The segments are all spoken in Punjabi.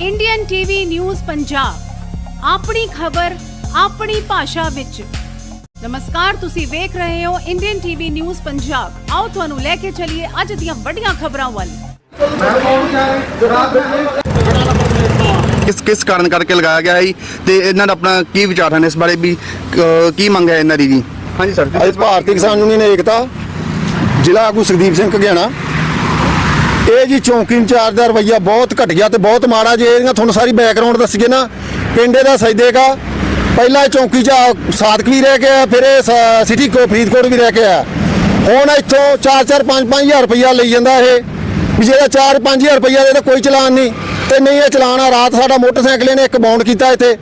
ਇੰਡੀਅਨ ਟੀਵੀ ਨਿਊਜ਼ ਪੰਜਾਬ ਆਪਣੀ ਖਬਰ ਆਪਣੀ ਭਾਸ਼ਾ ਵਿੱਚ। ਨਮਸਕਾਰ ਤੁਸੀਂ ਵੇਖ ਰਹੇ ਹੋ ਇੰਡੀਅਨ ਟੀਵੀ ਨਿਊਜ਼ ਪੰਜਾਬ ਆਓ ਤੁਹਾਨੂੰ ਲੈ ਕੇ ਚੱਲੀਏ ਅੱਜ ਦੀਆਂ ਵੱਡੀਆਂ ਖਬਰਾਂ ਵੱਲ। ਕਿਸ ਕਿਸ ਕਾਰਨ ਕਰਕੇ ਲਗਾਇਆ ਗਿਆ ਹੈ ਜੀ? ਤੇ ਇਹਨਾਂ ਦਾ ਆਪਣਾ ਕੀ ਵਿਚਾਰ ਹਨ ਇਸ ਬਾਰੇ ਵੀ ਅਹ, ਕੀ ਮੰਗ ਹੈ ਇਹਨਾਂ ਦੀ ਜੀ? ਹਾਂਜੀ ਸਰ ਅੱਜ ਭਾਰਤੀ ਕਿਸਾਨ ਯੂਨੀਅਨ ਏਕਤਾ ਜ਼ਿਲ੍ਹਾ ਆਗੂ ਸੁਖਦੀਪ ਸਿੰਘ ਘਗਿਆਣਾ ਇਹ ਜੀ ਚੌਂਕੀ ਇੰਚਾਰਜ ਦਾ ਰਵੱਈਆ ਬਹੁਤ ਘਟੀਆ ਤੇ ਬਹੁਤ ਮਾੜਾ ਜੇ ਇਹਨਾਂ ਤੁਹਾਨੂੰ ਸਾਰੀ ਬੈਕਗ੍ਰਾਉਂਡ ਦੱਸੀਏ ਨਾ, ਪਿੰਡੇ ਦਾ ਸਜਦੇਗਾ ਪਹਿਲਾਂ ਇਹ ਚੌਂਕੀ 'ਚ ਆ- ਸਾਦਕ ਵੀ ਰਹਿ ਗਿਆ ਫਿਰ ਇਹ ਸਿਟੀ ਕੋ ਫਰੀਦਕੋਟ ਵੀ ਰਹਿ ਕੇ ਆਇਆ ਹੁਣ ਇੱਥੋਂ 4-4 5-5000 ਰੁਪਈਆ ਲਈ ਜਾਂਦਾ ਇਹ, ਵੀ ਜਿਹੜਾ 4-5000 ਰੁਪਈਆ ਦੇ ਕੋਈ ਚਲਾਨ ਨਹੀਂ, ਤੇ ਨਹੀਂ ਇਹ ਚਲਾਨ ਆ, ਰਾਤ ਸਾਡਾ ਮੋਟਰਸਾਈਕਲ ਇਹਨੇ ਇੱਕ ਬਾਉਂਡ ਕੀਤਾ ਇੱਥੇ।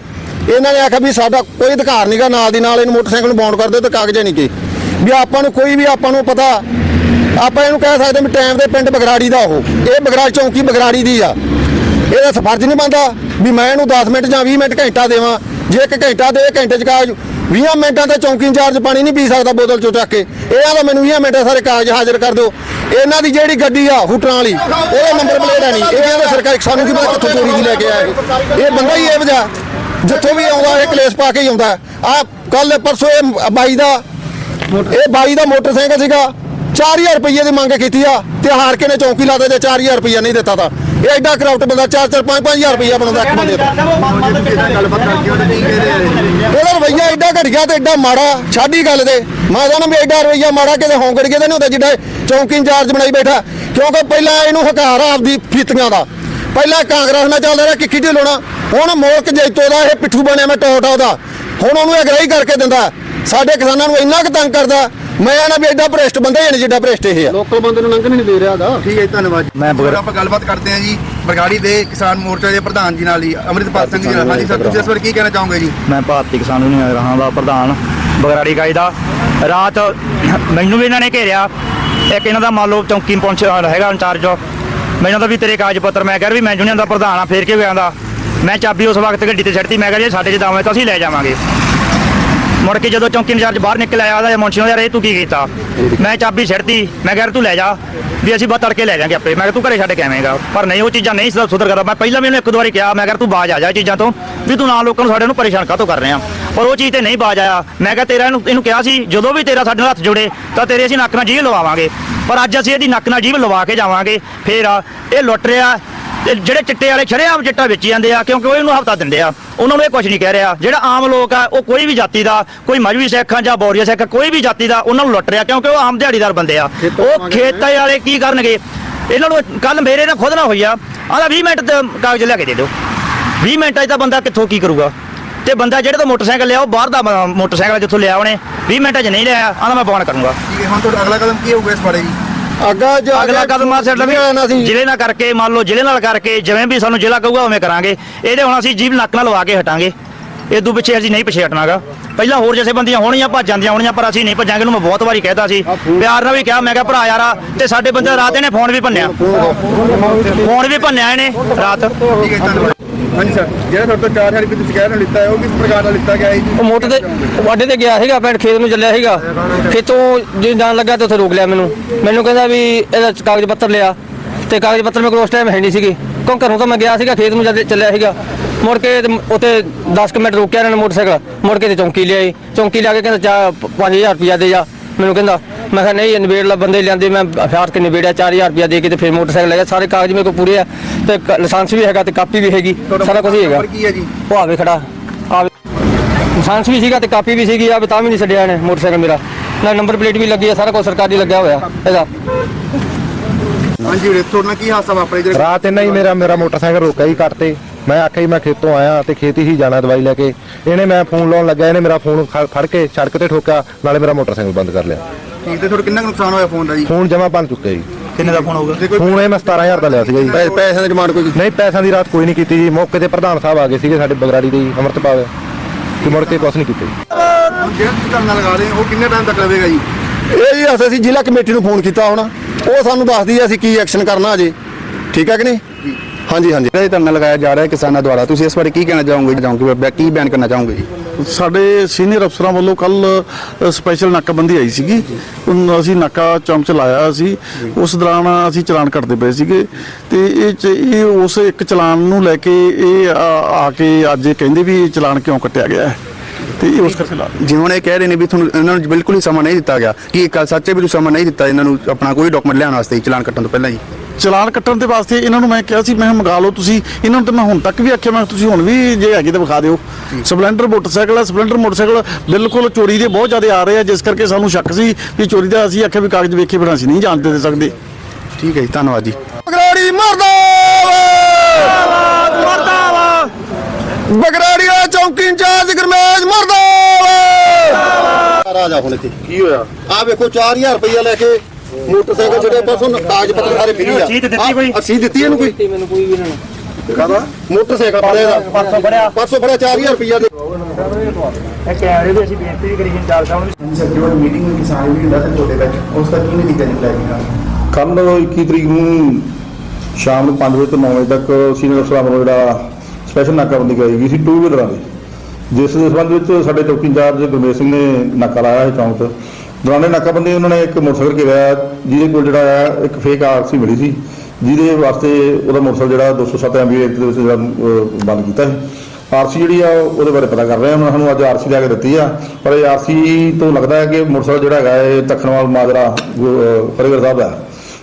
ਇਹਨਾਂ ਨੇ ਆਖਿਆ ਵੀ ਸਾਡਾ ਕੋਈ ਅਧਿਕਾਰ ਨਹੀਂਗਾ ਨਾਲ ਦੀ ਨਾਲ ਇਹਨੂੰ ਮੋਟਰਸਾਈਕਲ ਨੂੰ ਬਾਉਂਡ ਕਰ ਦਿਓ ਤੇ ਕਾਗਜ਼ ਨਹੀਂ ਕੀ। ਵੀ ਆਪਾਂ ਨੂੰ ਕੋਈ ਵੀ ਆਪਾਂ ਨੂੰ ਪਤਾ ਆਪਾਂ ਇਹਨੂੰ ਕਹਿ ਸਕਦੇ ਵੀ ਟਾਈਮ ਦੇ ਪਿੰਡ ਬਗਰਾੜੀ ਦਾ ਉਹ। ਇਹ ਬਗਰਾੜ ਚੌਂਕੀ ਬਗਰਾੜੀ ਦੀ ਆ। ਇਹਦਾ ਤਾਂ ਫਰਜ਼ ਨਹੀਂ ਬਣਦਾ ਵੀ ਮੈਂ ਇਹਨੂੰ 10 ਮਿੰਟ ਜਾਂ 20 ਮਿੰਟ ਘੰਟਾ ਦੇਵਾਂ। ਜੇ ਇੱਕ ਘੰਟਾ ਦੇ ਘੰਟੇ ਚ ਕਾਗਜ਼ 20 ਮਿੰਟਾਂ ਤੇ ਚੌਂਕੀ ਇੰਚਾਰਜ ਪਾਣੀ ਨਹੀਂ ਪੀ ਸਕਦਾ ਬੋਤਲ ਚੋਂ ਚੱਕ ਕੇ। ਇਹ ਆਦਾ ਮੈਨੂੰ 20 ਮਿੰਟਾਂ ਸਾਰੇ ਕਾਗਜ਼ ਹਾਜ਼ਰ ਕਰ ਦਿਓ। ਇਹਨਾਂ ਦੀ ਜਿਹੜੀ ਗੱਡੀ ਆ, ਹੁਟਰਾਂ ਵਾਲੀ ਉਹਦਾ ਨੰਬਰ ਪਲੇਟ ਹੈ ਨਹੀਂ। ਇਹ ਕਹਿੰਦਾ ਸਰਕਾਰੀ, ਸਾਨੂੰ ਕੀ ਪਤਾ ਕਿੱਥੋਂ ਚੋਰੀ ਦੀ ਲੈ ਕੇ ਆਇਆ ਇਹ ਇਹ ਬੰਦਾ ਹੀ ਇਹ ਵਜਾ ਜਿੱਥੋਂ ਵੀ ਆਉਂਦਾ, ਇਹ ਕਲੇਸ਼ ਪਾ ਕੇ ਹੀ ਆਉਂਦਾ। ਆ ਕੱਲ ਪਰਸੋਂ ਇਹ ਬਾਈ ਦਾ, ਇਹ ਬਾਈ ਦਾ ਮੋਟਰਸਾਈਕਲ ਸੀਗਾ। 4000 ਰੁਪਏ ਦੀ ਮੰਗ ਕੀਤੀ ਆ ਤੇ ਹਾਰ ਕੇ ਨੇ ਚੌਂਕੀ ਲਾ ਦੇ ਜੇ 4000 ਰੁਪਏ ਨਹੀਂ ਦਿੱਤਾ ਤਾਂ। ਇਹ ਐਡਾ ਕਰਪਟ ਬੰਦਾ 4 4 5 5000 ਰੁਪਏ ਬਣਾਉਂਦਾ ਇੱਕ ਬੰਦੇ ਦਾ। ਗੱਲਬਾਤ ਕਰਕੇ ਉਹਨੇ ਕੀ ਰਵਈਆ, ਐਡਾ ਘਟੀਆ ਤੇ ਐਡਾ ਮਾੜਾ ਛਾਡੀ ਗੱਲ ਦੇ ਮੈਂ ਕਹਿੰਦਾ ਵੀ ਐਡਾ ਰਵਈਆ ਮਾੜਾ, ਕਿਤੇ ਹੌਂਗੜ ਕੇ ਤੇ ਨਹੀਂ ਹੁੰਦਾ ਜਿੱਡਾ ਚੌਂਕੀ ਇੰਚਾਰਜ ਬਣਾਈ ਬੈਠਾ। ਕਿਉਂਕਿ ਪਹਿਲਾਂ ਇਹਨੂੰ ਹਕਾਰ ਆ ਆਪਦੀ ਫੀਤੀਆਂ ਦਾ। ਪਹਿਲਾਂ ਕਾਂਗਰਸ ਨਾਲ ਚੱਲਦਾ ਰਿਹਾ, ਕਿੱਕੀ ਢਿੱਲੋਂ ਹੁਣ ਮੋਲਕ ਜੈਤੋ ਦਾ ਇਹ ਪਿੱਠੂ ਬਣਿਆ ਮੈਂ ਟੋਟਾ ਉਹਦਾ। ਹੁਣ ਉਹਨੂੰ ਅਗਰਾਈ ਕਰਕੇ ਦਿੰਦਾ। ਸਾਡੇ ਕਿਸਾਨਾਂ ਨੂੰ ਇੰਨਾ ਕੁ ਤੰਗ ਕਰਦਾ। ਮੈਂ ਨਾ ਵੀ ਐਡਾ ਭ੍ਰਿਸ਼ਟ ਬੰਦਾ ਹੀ ਨਹੀਂ ਜਿੱਡਾ ਭ੍ਰਿਸ਼ਟ ਇਹ ਆ। ਲੋਕਲ ਬੰਦੇ ਨੂੰ ਲੰਘਣ ਨਹੀਂ ਦੇ ਰਿਹਾ ਦਾ ਠੀਕ ਹੈ ਧੰਨਵਾਦ। ਮੈਂ ਬਗਰ- ਆਪਾਂ ਗੱਲਬਾਤ ਕਰਦੇ ਹਾਂ ਜੀ ਬਰਗਾੜੀ ਦੇ ਕਿਸਾਨ ਮੋਰਚਾ ਦੇ ਪ੍ਰਧਾਨ ਜੀ ਨਾਲ ਹੀ ਅੰਮ੍ਰਿਤਪਾਲ ਸਿੰਘ ਜੀ ਨਾਲ। ਹਾਂਜੀ ਸਰ ਤੁਸੀਂ ਇਸ ਬਾਰੇ ਕੀ ਕਹਿਣਾ ਚਾਹੋਗੇ ਜੀ? ਮੈਂ ਭਾਰਤੀ ਕਿਸਾਨ ਯੂਨੀਅਨ ਰਹਾਂ ਦਾ ਪ੍ਰਧਾਨ ਬਗਰਾੜੀ ਕਾਈ ਦਾ। ਰਾਤ ਮੈਨੂੰ ਵੀ ਇਹਨਾਂ ਨੇ ਘੇਰਿਆ। ਇੱਕ ਇਹਨਾਂ ਦਾ ਮੰਨ ਲਓ ਚੌਂਕੀ ਪਹੁੰਚ ਹੈਗਾ ਇੰਚਾਰਜ ਮੈਨੂੰ ਤਾਂ ਵੀ ਤੇਰੇ ਕਾਗਜ਼ ਪੱਤਰ ਮੈਂ ਕਿਹਾ ਵੀ ਮੈਂ ਯੂਨੀਅਨ ਦਾ ਪ੍ਰਧਾਨ ਆ ਫੇਰ ਕਿਉਂ ਆਂਦਾ ਮੈਂ ਚਾਬੀ ਉਸ ਵਕਤ ਗੱਡੀ ਤੇ ਛੱਡਤੀ ਮੈਂ ਕਿਹਾ ਜੇ ਸਾਡੇ ਚ ਦਾਵੇਂ ਤਾਂ ਅਸੀਂ ਲੈ ਜਾਵਾਂਗੇ। ਮੁੜ ਕੇ ਜਦੋਂ ਚੌਂਕੀ ਇੰਚਾਰਜ ਬਾਹਰ ਨਿਕਲ ਆਇਆ, ਉਹਦਾ ਮੁੰਸ਼ੀ ਯਾਰ ਇਹ ਤੂੰ ਕੀ ਕੀਤਾ? ਮੈਂ ਚਾਬੀ ਛੱਡਤੀ ਮੈਂ ਕਿਹਾ, ਯਾਰ ਤੂੰ ਲੈ ਜਾ। ਵੀ ਅਸੀਂ ਬਸ ਤੜਕੇ ਲੈ ਜਾਾਂਗੇ ਆਪੇ। ਮੈਂ ਕਿਹਾ, ਤੂੰ ਘਰੇ ਛੱਡ ਕੇ ਆਵੇਂਗਾ। ਪਰ ਨਹੀਂ, ਉਹ ਚੀਜ਼ਾਂ ਨਹੀਂ ਸੁਧਰ ਕਰਦਾ। ਮੈਂ ਪਹਿਲਾਂ ਵੀ ਉਹਨੂੰ ਇੱਕ ਦੋ ਵਾਰੀ ਕਿਹਾ, ਮੈਂ ਕਿਹਾ, ਤੂੰ ਬਾਜ ਆ ਜਾ ਇਹ ਚੀਜ਼ਾਂ ਤੋਂ। ਵੀ ਤੂੰ ਨਾ ਲੋਕਾਂ ਨੂੰ ਸਾਡੇ ਨੂੰ ਪਰੇਸ਼ਾਨ ਕਾਹਤੋਂ ਕਰ ਰਿਹਾ? ਪਰ ਉਹ ਚੀਜ਼ ਤੇ ਨਹੀਂ ਬਾਜ ਆਇਆ। ਮੈਂ ਕਿਹਾ, ਤੇਰਾ ਇਹਨੂੰ ਇਹਨੂੰ ਕਿਹਾ ਸੀ, ਜਦੋਂ ਵੀ ਤੇਰਾ ਸਾਡੇ ਨਾਲ ਹੱਥ ਜੁੜੇ, ਤਾਂ ਤੇਰੇ ਅਸੀਂ ਨੱਕ ਨਾਲ ਜੀਭ ਲਵਾਵਾਂਗੇ। ਪਰ ਅੱਜ ਅਸੀਂ ਇਹਦੀ ਨੱਕ ਨਾਲ ਜੀਭ ਲਵਾ ਕੇ ਜਾਵਾਂਗੇ। ਫੇਰ ਇਹ ਲੁੱਟ ਰਿਹਾ। ਤੇ ਜਿਹੜੇ ਚਿੱਟੇ ਵਾਲੇ ਸ਼ਰੇਆਮ ਚਿੱਟਾ ਵੇਚੀ ਜਾਂਦੇ ਆ ਕਿਉਂਕਿ ਉਹ ਇਹਨੂੰ ਹਫਤਾ ਦਿੰਦੇ ਆ। ਉਹਨਾਂ ਨੂੰ ਇਹ ਕੁਝ ਨਹੀਂ ਕਹਿ ਰਿਹਾ। ਜਿਹੜਾ ਆਮ ਲੋਕ ਆ ਉਹ ਕੋਈ ਵੀ ਜਾਤੀ ਦਾ ਕੋਈ ਮਜਬੀ ਸਿੱਖ ਜਾਂ ਬੌਰੀਆ ਸਿੱਖ ਕੋਈ ਵੀ ਜਾਤੀ ਦਾ ਉਹਨਾਂ ਨੂੰ ਲੁੱਟ ਰਿਹਾ ਕਿਉਂਕਿ ਉਹ ਆਮ ਦਿਹਾੜੀਦਾਰ ਬੰਦੇ ਆ। ਉਹ ਖੇਤਾਂ ਵਾਲੇ ਕੀ ਕਰਨਗੇ? ਇਹਨਾਂ ਨੂੰ ਕੱਲ ਮੇਰੇ ਨਾਲ ਖੁਦ ਨਾ ਹੋਈ ਆ। ਆਂਦਾ 20 ਮਿੰਟ ਕਾਗਜ਼ ਲਿਆ ਕੇ ਦੇ ਦਿਓ। 20 ਮਿੰਟਾਂ 'ਚ ਤਾਂ ਬੰਦਾ ਕਿੱਥੋਂ ਕੀ ਕਰੂਗਾ? ਤੇ ਬੰਦਾ ਜਿਹੜੇ ਤੋਂ ਮੋਟਰਸਾਈਕਲ ਲਿਆ ਉਹ ਬਾਹਰ ਦਾ ਮੋਟਰਸਾਈਕਲ ਜਿੱਥੋਂ ਲਿਆ ਉਹਨੇ 20 ਮਿੰਟਾਂ 'ਚ ਨਹੀਂ ਲਿਆ ਆਂਦਾ ਮੈਂ ਬੌਨ ਕਰੂੰਗਾ। ਠੀਕ ਹੈ ਹੁਣ ਤੁਹਾਡਾ ਅਗਲਾ ਕਦਮ ਕੀ ਹੋਊਗਾ ਇਸ ਬਾਰੇ ਜੀ? ਅੱਗਾ ਜੋ ਅਗਲਾ ਕਦਮ ਆ ਸਾਡਾ ਵੀ ਜ਼ਿਲ੍ਹੇ ਨਾਲ ਕਰਕੇ ਮੰਨ ਲਓ ਜ਼ਿਲ੍ਹੇ ਨਾਲ ਕਰਕੇ ਜਿਵੇਂ ਵੀ ਸਾਨੂੰ ਜ਼ਿਲ੍ਹਾ ਕਹੂਗਾ ਉਵੇਂ ਕਰਾਂਗੇ। ਇਹਦੇ ਹੁਣ ਅਸੀਂ ਜੀਭ ਨੱਕ ਨਾਲ ਲਵਾ ਕੇ ਹਟਾਂਗੇ। ਇਦੋਂ ਪਿੱਛੇ ਅਸੀਂ ਨਹੀਂ ਪਿੱਛੇ ਹਟਣਾਗਾ ਪਹਿਲਾਂ ਹੋਰ ਜਿਵੇਂ ਬੰਦੀਆਂ ਹੋਣੀਆਂ ਭੱਜ ਜਾਂਦੀਆਂ ਹੋਣੀਆਂ ਪਰ ਅਸੀਂ ਨਹੀਂ ਭੱਜਾਂਗੇ ਇਹਨੂੰ ਮੈਂ ਬਹੁਤ ਵਾਰੀ ਕਹਿਤਾ ਸੀ। ਪਿਆਰ ਨਾਲ ਵੀ ਕਿਹਾ ਮੈਂ ਕਿਹਾ ਭਰਾ ਯਾਰਾ ਤੇ ਸਾਡੇ ਬੰਦੇ ਰਾਤ ਇਹਨੇ ਫੋਨ ਵੀ ਭੰਨਿਆ। ਫੋਨ ਵੀ ਭੰਨਿਆ ਇਹਨੇ ਰਾਤ। ਹਾਂਜੀ ਸਰ, ਜਿਹੜਾ ਤੁਹਾਡੇ ਤੋਂ 4000 ਰੁਪਏ ਤੁਸੀਂ ਕਹਿ ਰਹੇ ਹੋ ਲਿੱਤਾ ਹੈ, ਉਹ ਕਿਸ ਪ੍ਰਕਾਰ ਦਾ ਲਿੱਤਾ ਗਿਆ ਹੈ ਜੀ? ਉਹ ਮੋਟਰ ਤੇ ਵਾਡੇ ਤੇ ਗਿਆ ਸੀਗਾ, ਪਿੰਡ ਖੇਤ ਨੂੰ ਚੱਲਿਆ ਸੀਗਾ। ਖੇਤੋਂ ਜੇ ਜਾਣ ਲੱਗਾ ਤੇ ਉੱਥੇ ਰੋਕ ਲਿਆ ਮੈਨੂੰ। ਮੈਨੂੰ ਕਹਿੰਦਾ ਵੀ ਇਹਦਾ ਕਾਗਜ਼ ਪੱਤਰ ਲਿਆ। ਤੇ ਕਾਗਜ਼ ਪੱਤਰ ਮੇਰੇ ਕੋਲ ਉਸ ਟਾਈਮ ਹੈ ਨਹੀਂ ਸੀਗੀ। ਕਿਉਂ ਘਰੋਂ ਤਾਂ ਮੈਂ ਗਿਆ ਸੀਗਾ, ਖੇਤ ਨੂੰ ਜਦ ਚੱਲਿਆ ਸੀਗਾ। ਮੁੜ ਕੇ ਤੇ ਉੱਥੇ 10 ਕੁ ਮਿੰਟ ਰੋਕਿਆ ਇਹਨਾਂ ਨੇ ਮੋਟਰਸਾਈਕਲ। ਮੁੜ ਕੇ ਤੇ ਚੌਂਕੀ ਲਿਆਈ। ਚੌਂਕੀ ਲਿਆ ਕੇ ਕਹਿੰਦਾ ਚਾ 5000 ਰੁਪਇਆ ਦੇ ਜਾ। ਮੈਨੂੰ ਕਹਿੰਦਾ ਮੈਂ ਕਿਹਾ ਨਹੀਂ ਇਹ ਨਿਬੇੜ ਲਾ ਬੰਦੇ ਲਿਆਂਦੇ ਮੈਂ ਅਫਿਆਰ ਕੇ ਨਿਬੇੜਿਆ 4000 ਰੁਪਇਆ ਦੇ ਕੇ ਤੇ ਫਿਰ ਮੋਟਰਸਾਈਕਲ ਲੈ ਗਿਆ। ਸਾਰੇ ਕਾਗਜ਼ ਮੇਰੇ ਕੋਲ ਪੂਰੇ ਆ ਤੇ ਲਾਇਸੈਂਸ ਵੀ ਹੈਗਾ ਤੇ ਕਾਪੀ ਵੀ ਹੈਗੀ ਸਾਰਾ ਕੁਝ ਹੀ ਹੈਗਾ। ਨੰਬਰ ਕੀ ਹੈ ਜੀ? ਉਹ ਆਵੇ ਖੜਾ ਆਵੇ। ਲਾਇਸੈਂਸ ਵੀ ਸੀਗਾ ਤੇ ਕਾਪੀ ਵੀ ਸੀਗੀ ਆ ਤਾਂ ਵੀ ਨਹੀਂ ਛੱਡਿਆ ਇਹਨੇ ਮੋਟਰਸਾਈਕਲ ਮੇਰਾ। ਨਾ ਨੰਬਰ ਪਲੇਟ ਵੀ ਲੱਗੀ ਆ ਸਾਰਾ ਕੁਝ ਸਰਕਾਰੀ ਲੱਗਿਆ ਹੋਇਆ। ਇਹਦਾ। ਹਾਂਜੀ ਵੀਰੇ ਤੁਹਾਡੇ ਕੀ ਹਾਦਸਾ ਵਾਪਰਿਆ ਜਿਹੜਾ ਰਾਤ ਇਹਨਾਂ ਹੀ ਮੇਰਾ ਮੇਰਾ ਮੋਟਰਸਾਈਕਲ ਰੋਕਿਆ ਹੀ ਕੱਟ ਤੇ। ਮੈਂ ਆਖਿਆ ਜੀ ਮੈਂ ਖੇਤੋਂ ਆਇਆ ਤੇ ਖੇਤੀ ਹੀ ਜਾਣਾ ਦਵਾਈ ਲੈ ਕੇ। ਇਹਨੇ ਮੈਂ ਫੋਨ ਲਾਉਣ ਲੱਗਾ ਇਹਨੇ ਮੇਰਾ ਫੋਨ ਫੜ- ਫੜ ਕੇ ਸੜਕ ਤੇ ਠੋਕਿਆ ਨਾਲੇ ਮੇਰਾ ਮੋਟਰਸਾਈਕਲ ਬੰਦ ਕਰ ਲਿਆ। ਠੀਕ ਤੇ ਤੁਹਾਡਾ ਕਿੰਨਾ ਕੁ ਨੁਕਸਾਨ ਹੋਇਆ ਫੋਨ ਦਾ ਜੀ? ਫੋਨ ਜਮਾ ਬਣ ਚੁੱਕਿਆ ਜੀ। ਕਿੰਨੇ ਦਾ ਫੋਨ ਹੋਊਗਾ? ਤੇ ਕੋਈ ਫੋਨ ਇਹ ਮੈਂ 17000 ਦਾ ਲਿਆ ਸੀਗਾ ਜੀ। ਪੈ- ਪੈਸਿਆਂ ਦੀ ਡਿਮਾਂਡ ਕੋਈ ਨਹੀਂ ਪੈਸਿਆਂ ਦੀ ਰਾਤ ਕੋਈ ਨਹੀਂ ਕੀਤੀ ਜੀ। ਮੌਕੇ ਤੇ ਪ੍ਰਧਾਨ ਸਾਹਿਬ ਆ ਗਏ ਸੀਗੇ ਸਾਡੇ ਬਗਰਾੜੀ ਦੇ ਜੀ ਅਮਰਤਪਾਲ। ਤੇ ਮੁੜ ਕੇ ਕੁਛ ਨਹੀਂ ਕੀਤਾ ਜੀ। ਹੁਣ ਜਿਹੜਾ ਤੁਸੀਂ ਧਰਨਾ ਲਗਾ ਰਹੇ ਹੋ ਉਹ ਕਿੰਨੇ ਟਾਈਮ ਤੱਕ ਰਹੇਗਾ ਜੀ? ਇਹ ਜੀ ਅਸੀਂ ਜ਼ਿਲ੍ਹਾ ਕਮੇਟੀ ਨੂੰ ਫੋਨ ਕੀਤਾ ਹੁਣ। ਉਹ ਸਾਨੂੰ ਦੱਸਦੀ ਹੈ ਅਸੀਂ ਕੀ ਐਕਸ਼ਨ ਕਰਨਾ ਅਜੇ। ਠੀਕ ਹੈ ਕਿ ਨਹੀਂ? ਹਾਂਜੀ ਹਾਂਜੀ। ਇਹ ਧਰਨਾ ਲਗਾਇਆ ਜਾ ਰਿਹਾ ਹੈ ਕਿਸਾਨਾਂ ਦੁਆਰਾ ਤੁਸੀਂ ਇਸ ਬਾਰੇ ਕੀ ਕਹਿਣਾ ਚਾਹੋਗੇ? ਚਾਹੋਗੇ ਕੀ ਬਿਆਨ ਕਰਨਾ ਚਾਹੋਗੇ? ਜੀ ਸਾਡੇ ਸੀਨੀਅਰ ਅਫਸਰਾਂ ਵੱਲੋਂ ਕੱਲ ਸਪੈਸ਼ਲ ਨਾਕਾਬੰਦੀ ਆਈ ਸੀਗੀ। ਉਨ- ਅਸੀਂ ਨਾਕਾ ਚੌਂਕ ਚ ਲਾਇਆ ਸੀ ਉਸ ਦੌਰਾਨ ਅਸੀਂ ਚਲਾਨ ਕੱਟਦੇ ਪਏ ਸੀਗੇ। ਤੇ ਇਹ ਚ- ਇਹ ਉਸ ਇੱਕ ਚਲਾਨ ਨੂੰ ਲੈ ਕੇ ਇਹ ਆ ਕੇ ਅੱਜ ਇਹ ਕਹਿੰਦੇ ਵੀ ਇਹ ਚਲਾਨ ਕਿਉਂ ਕੱਟਿਆ ਗਿਆ ਹੈ। ਤੇ ਉਸ ਕਰਕੇ ਲਾ ਹੁਣ ਇਹ ਕਹਿ ਰਹੇ ਨੇ ਵੀ ਤੁਹਾਨੂੰ ਇਹਨਾਂ ਨੂੰ ਬਿਲਕੁਲ ਹੀ ਸਮਾਂ ਨਹੀਂ ਦਿੱਤਾ ਗਿਆ। ਕੀ ਸੱਚੇ ਵੀ ਸਮਾਂ ਨਹੀਂ ਦਿੱਤਾ ਇਹਨਾਂ ਨੂੰ ਆਪਣਾ ਕੋਈ ਡਾਕੂਮੈਂਟ ਲਿਆਉਣ ਵਾਸਤੇ ਚਲਾਨ ਕੱਟਣ ਤੋਂ ਪਹਿਲਾਂ ਜੀ ਚਲਾਨ ਕੱਟਣ ਦੇ ਵਾਸਤੇ ਇਹਨਾਂ ਨੂੰ ਮੈਂ ਕਿਹਾ ਸੀ ਮੈਂ ਕਿਹਾ ਮੰਗਾ ਲਓ ਤੁਸੀਂ। ਇਹਨਾਂ ਨੂੰ ਤਾਂ ਮੈਂ ਹੁਣ ਤੱਕ ਵੀ ਆਖਿਆ ਮੈਂ ਕਿਹਾ ਤੁਸੀਂ ਹੁਣ ਵੀ ਜੇ ਹੈਗੇ ਤਾਂ ਵਿਖਾ ਦਿਓ। ਸਪਲੈਂਡਰ ਮੋਟਰਸਾਈਕਲ ਹੈ ਸਪਲੈਂਡਰ ਮੋਟਰਸਾਈਕਲ ਬਿਲਕੁਲ ਚੋਰੀ ਦੇ ਬਹੁਤ ਜ਼ਿਆਦਾ ਆ ਰਹੇ ਆ ਜਿਸ ਕਰਕੇ ਸਾਨੂੰ ਸ਼ੱਕ ਸੀ ਵੀ ਚੋਰੀ ਦਾ ਅਸੀਂ ਆਖਿਆ ਵੀ ਕਾਗਜ਼ ਵੇਖੇ ਬਿਨਾਂ ਅਸੀਂ ਨਹੀਂ ਜਾਣਦੇ ਦੇ ਸਕਦੇ। ਠੀਕ ਹੈ ਜੀ ਧੰਨਵਾਦ ਜੀ। ਬਗਰਾੜੀ ਮਰਦਾਬਾਦ ਬਗਰਾੜੀ ਦਾ ਚੌਂਕੀ ਇੰਚਾਰਜ ਗਰਮੇਜ ਮਰਦਾਬਾਦ ਰਾਜਾ ਹੁਣ ਇੱਥੇ। ਕੀ ਹੋਇਆ? ਆ ਵੇਖੋ 4000 ਰੁਪਇਆ ਲੈ ਕੇ ਮੋਟਰਸਾਈਕਲ ਜਿਹੜੇ ਪਰਸੋਂ ਕਾਗਜ਼ ਪੱਤਰ ਸਾਰੇ ਫਰੀ ਆ। ਰਸੀਦ ਦਿੱਤੀ ਕੋਈ? ਇਹਨੂੰ ਕੋਈ? ਮੈਨੂੰ ਕੋਈ ਵੀ ਨਾ ਕਾਹਦਾ? ਮੋਟਰਸਾਈਕਲ ਫੜਿਆ ਪਰਸੋਂ ਫੜਿਆ ਪਰਸੋਂ ਫੜਿਆ 4000 ਰੁਪਇਆ ਦੇ। ਇਹ ਕੈਮਰੇ ਵੀ ਅਸੀਂ ਬੇਨਤੀ ਵੀ ਕਰੀ ਇੰਚਾਰਜ ਸਾਹਿਬ ਨੂੰ ਸਰ ਮੀਟਿੰਗ ਹੋਈ ਕਿਸਾਨ ਵੀ ਹੁੰਦਾ ਤੇ ਤੁਹਾਡੇ ਵਿੱਚ ਉਸ ਦਾ ਕੀ ਨਤੀਜਾ ਨਿਕਲਿਆ ਕੱਲ 21 ਤਰੀਕ ਨੂੰ ਸ਼ਾਮ ਨੂੰ 5 ਵਜੇ ਤੋਂ 9 ਵਜੇ ਤੱਕ ਸੀਨੀਅਰ ਅਫਸਰਾਂ ਵੱਲੋਂ ਜਿਹੜਾ ਸਪੈਸ਼ਲ ਨਾਕਾਬੰਦੀ ਕਰਾਈ ਗਈ ਸੀ ਟੂ ਵੀਲਰਾਂ ਦੀ ਜਿਸ ਦੇ ਸੰਬੰਧ ਵਿੱਚ ਸਾਡੇ ਚੌਕੀ ਇੰਚਾਰਜ ਗੁਰਮੇਸ਼ ਸਿੰਘ ਨੇ ਨਾਕਾ ਲਾਇਆ ਹੈ ਚੌਂਕ 'ਚ। ਦੌਰਾਨੇ ਨਾਕਾਬੰਦੀ ਉਹਨਾਂ ਨੇ ਇੱਕ ਮੋਟਰਸਾਈਕਲ ਘੇਰਿਆ ਜਿਹਦੇ ਕੋਲ ਜਿਹੜਾ ਆ, ਇੱਕ ਫੇਕ ਆਰਸੀ ਮਿਲੀ ਸੀ, ਜਿਹਦੇ ਵਾਸਤੇ ਉਹਦਾ ਮੋਟਰਸਾਈਕਲ ਜਿਹੜਾ 207 ਐਮਬੀ ਐਕਟ ਦੇ ਵਿੱਚ ਜਿਹੜਾ ਬੰਦ ਕੀਤਾ ਸੀ ਆਰਸੀ ਜਿਹੜੀ ਆ, ਉਹਦੇ ਬਾਰੇ ਪਤਾ ਕਰ ਰਹੇ ਹਾਂ, ਸਾਨੂੰ ਅੱਜ ਆਰਸੀ ਲਿਆ ਕੇ ਦਿੱਤੀ ਆ, ਪਰ ਇਹ ਆਰਸੀ ਤੋਂ ਲੱਗਦਾ ਹੈ ਕਿ ਮੋਟਰਸਾਈਕਲ ਜਿਹੜਾ ਹੈਗਾ, ਇਹ ਤਖਣਵਾਲ ਮਾਜਰਾ, ਗੋ- ਫਤਿਹਗੜ੍ਹ ਸਾਹਿਬ ਦਾ ਹੈ।